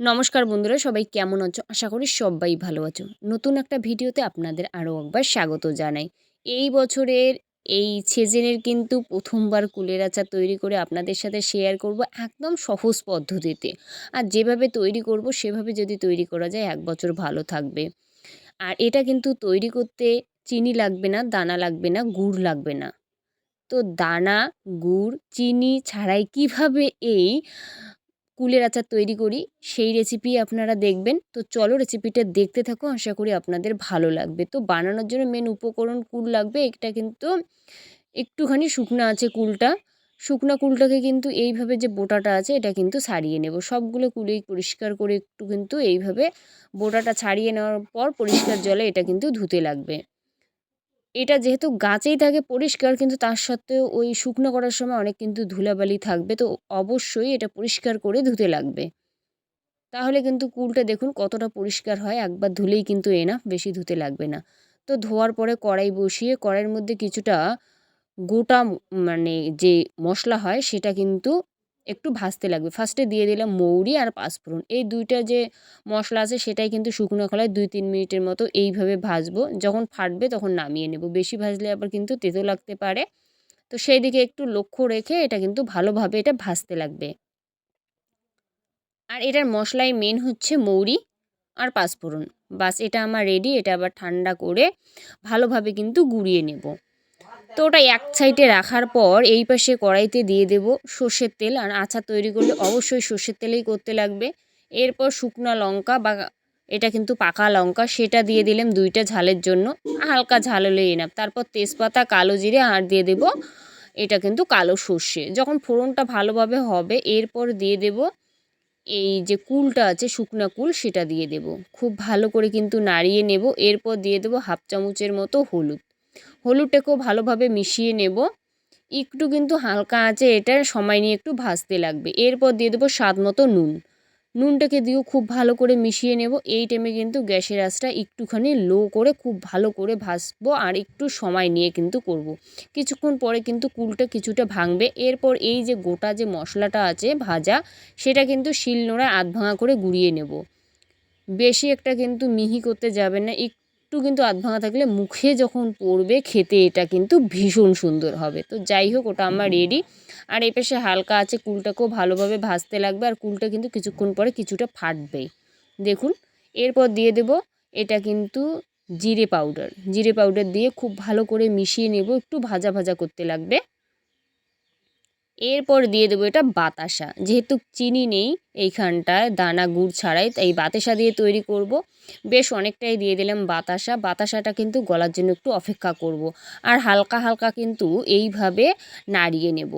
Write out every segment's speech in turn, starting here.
নমস্কার বন্ধুরা, সবাই কেমন আছো? আশা করি সবাই ভালো আছো। নতুন একটা ভিডিওতে আপনাদের আরও একবার স্বাগত জানাই। এই বছরের এই সিজনের কিন্তু প্রথমবার কুলের আচার তৈরি করে আপনাদের সাথে শেয়ার করব একদম সহজ পদ্ধতিতে। আর যেভাবে তৈরি করব, সেভাবে যদি তৈরি করা যায়, এক বছর ভালো থাকবে। আর এটা কিন্তু তৈরি করতে চিনি লাগবে না, দানা লাগবে না, গুড় লাগবে না। তো দানা, গুড়, চিনি ছাড়াই কীভাবে এই কুলের আচার তৈরি করি, সেই রেসিপি আপনারা দেখবেন। তো চলো রেসিপিটা দেখতে থাকো, আশা করি আপনাদের ভালো লাগবে। তো বানানোর জন্য মেন উপকরণ কুল লাগবে, এটা কিন্তু একটুখানি শুকনো আছে কুলটা। শুকনো কুলটাকে কিন্তু এইভাবে যে বোটাটা আছে, এটা কিন্তু ছাড়িয়ে নেব। সবগুলো কুলেই পরিষ্কার করে একটু কিন্তু এইভাবে বোটাটা ছাড়িয়ে নেওয়ার পর পরিষ্কার জলে এটা কিন্তু ধুতে লাগবে। এটা যেহেতু গাছেই থাকে পরিষ্কার, কিন্তু তার সত্ত্বেও ওই শুকনো করার সময় অনেক কিন্তু ধুলাবালি থাকবে। তো অবশ্যই এটা পরিষ্কার করে ধুতে লাগবে। তাহলে কিন্তু কুলটা দেখুন কতটা পরিষ্কার হয়। একবার ধুলেই কিন্তু এনা বেশি ধুতে লাগবে না। তো ধোয়ার পরে কড়াই বসিয়ে কড়াইয়ের মধ্যে কিছুটা গোটা মানে যে মশলা হয় সেটা কিন্তু একটু ভাজতে লাগবে। ফার্স্টে দিয়ে দিলাম মৌরি আর পাঁচফোড়ন। এই দুইটা যে মশলা আছে সেটাই কিন্তু শুকনো খোলায় দুই তিন মিনিটের মতো এইভাবে ভাজবো। যখন ফাটবে তখন নামিয়ে নেব। বেশি ভাজলে আবার কিন্তু তেতো লাগতে পারে। তো সেই দিকে একটু লক্ষ্য রেখে এটা কিন্তু ভালোভাবে এটা ভাজতে লাগবে। আর এটার মশলাই মেন হচ্ছে মৌরি আর পাঁচফোড়ন। বাস এটা আমার রেডি এটা আবার ঠান্ডা করে ভালোভাবে কিন্তু গুঁড়িয়ে নেব। তো ওটা এক সাইডে রাখার পর এই পাশে কড়াইতে দিয়ে দেব সর্ষের তেল আর আচার তৈরি করলে অবশ্যই সর্ষের তেলেই করতে লাগবে। এরপর শুকনো লঙ্কা বা এটা কিন্তু পাকা লঙ্কা সেটা দিয়ে দিলাম দুইটা ঝালের জন্য। হালকা ঝাল হলে এনাফ তারপর তেজপাতা, কালো জিরে আর দিয়ে দেব এটা কিন্তু কালো সর্ষে। যখন ফোড়নটা ভালোভাবে হবে এরপর দিয়ে দেব এই যে কুলটা আছে শুকনা কুল সেটা দিয়ে দেব। খুব ভালো করে কিন্তু নাড়িয়ে নেব। এরপর দিয়ে দেব হাফ চামচের মতো হলুদ। হলুদটাকেও ভালোভাবে মিশিয়ে নেব। একটু কিন্তু হালকা আছে, এটা সময় নিয়ে একটু ভাজতে লাগবে। এরপর দিয়ে দেবো স্বাদ মতো নুন। নুনটাকে দিয়েও খুব ভালো করে মিশিয়ে নেব। এই টাইমে কিন্তু গ্যাসের আঁচটা একটুখানি লো করে খুব ভালো করে ভাজবো আর একটু সময় নিয়ে কিন্তু করব। কিছুক্ষণ পরে কিন্তু কুলটা কিছুটা ভাঙবে। এরপর এই যে গোটা যে মশলাটা আছে ভাজা, সেটা কিন্তু শিল নোড়ায় আধ ভাঙা করে গুঁড়িয়ে নেব। বেশি একটা কিন্তু মিহি করতে যাবে না একটু কিন্তু আধ ভাঙা থাকলে মুখে যখন পড়বে খেতে এটা কিন্তু ভীষণ সুন্দর হবে। তো যাই হোক, ওটা আমার রেডি আর এ পাশে হালকা আছে, কুলটাকেও ভালোভাবে ভাজতে লাগবে আর কুলটা কিন্তু কিছুক্ষণ পরে কিছুটা ফাটবে। দেখুন, এরপর দিয়ে দেব এটা কিন্তু জিরে পাউডার জিরে পাউডার দিয়ে খুব ভালো করে মিশিয়ে নেব, একটু ভাজা ভাজা করতে লাগবে। এরপর দিয়ে দেবো এটা বাতাসা। যেহেতু চিনি নেই এইখানটায়, দানা, গুড় ছাড়াই তাই বাতাসা দিয়ে তৈরি করব। বেশ অনেকটাই দিয়ে দিলাম বাতাসা। বাতাসাটা কিন্তু গলার জন্য একটু অপেক্ষা করব। আর হালকা হালকা কিন্তু এইভাবে নাড়িয়ে নেব।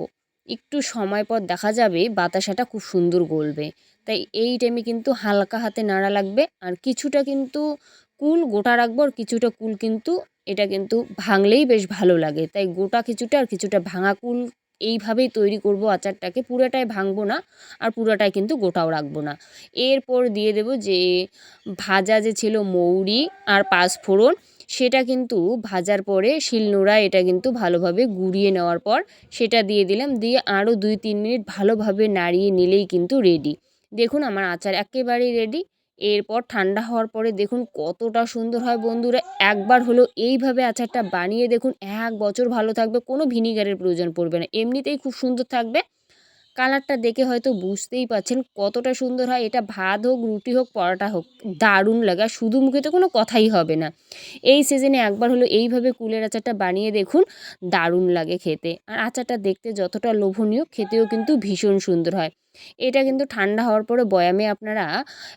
একটু সময় পর দেখা যাবে বাতাসাটা খুব সুন্দর গলবে। তাই এই টাইমে কিন্তু হালকা হাতে নাড়া লাগবে। আর কিছুটা কিন্তু কুল গোটা রাখব আর কিছুটা কুল কিন্তু এটা কিন্তু ভাঙলেই বেশ ভালো লাগে। তাই গোটা কিছুটা আর কিছুটা ভাঙা কুল এইভাবেই তৈরি করব আচারটাকে। পুরোটাই ভাঙবো না আর পুরোটাই কিন্তু গোটাও রাখব না। এরপর দিয়ে দেব যে ভাজা যে ছিল মৌরি আর পাঁচফোড়ন সেটা কিন্তু ভাজার পরে শিলনোড়ায় এটা কিন্তু ভালোভাবে গুঁড়িয়ে নেওয়ার পর সেটা দিয়ে দিলাম। দিয়ে আরও দুই তিন মিনিট ভালোভাবে নাড়িয়ে নিলেই কিন্তু রেডি দেখুন আমার আচার একেবারেই রেডি এরপর ঠান্ডা হওয়ার পরে দেখুন কতটা সুন্দর হয় বন্ধুরা। একবার হলো এইভাবে আচারটা বানিয়ে দেখুন, এক বছর ভালো থাকবে, কোনো ভিনিগারের প্রয়োজন পড়বে না। এমনিতেই খুব সুন্দর থাকবে। কালারটা দেখে হয়তো বুঝতেই পাচ্ছেন কতটা সুন্দর হয়। এটা ভাত হোক, রুটি হোক, পরোটা হোক, দারুণ লাগা। শুধু মুখে তো কোনো কথাই হবে না। এই সিজনে একবার হলো এইভাবে কুলের আচারটা বানিয়ে দেখুন, দারুণ লাগে খেতে। আর আচারটা দেখতে যতটা লোভনীয়, খেতেও কিন্তু ভীষণ সুন্দর হয়। এটা কিন্তু ঠান্ডা হওয়ার পরে বয়ামে আপনারা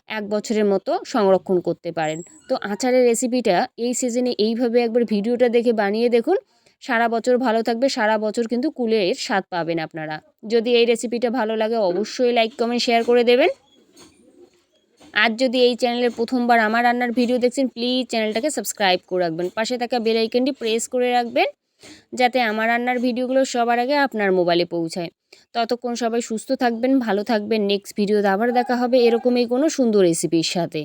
এক বছরের মতো সংরক্ষণ করতে পারেন। তো আচারের রেসিপিটা এই সিজনে এইভাবে একবার ভিডিওটা দেখে বানিয়ে দেখুন সারা বছর ভালো থাকবে, সারা বছর কিন্তু কুলের স্বাদ পাবেন আপনারা। যদি এই রেসিপিটা ভালো লাগে, অবশ্যই লাইক কমেন্ট শেয়ার করে দেবেন। আর যদি এই চ্যানেলের প্রথমবার আমার রান্নার ভিডিও দেখছেন প্লিজ চ্যানেলটাকে সাবস্ক্রাইব করে রাখবেন। পাশে থাকা বেলাইকনটি প্রেস করে রাখবেন, যাতে আমার রান্নার ভিডিওগুলো সবার আগে আপনার মোবাইলে পৌঁছায়। ততক্ষণ সবাই সুস্থ থাকবেন, ভালো থাকবেন। নেক্সট ভিডিওতে আবার দেখা হবে এরকমই কোনো সুন্দর রেসিপির সাথে।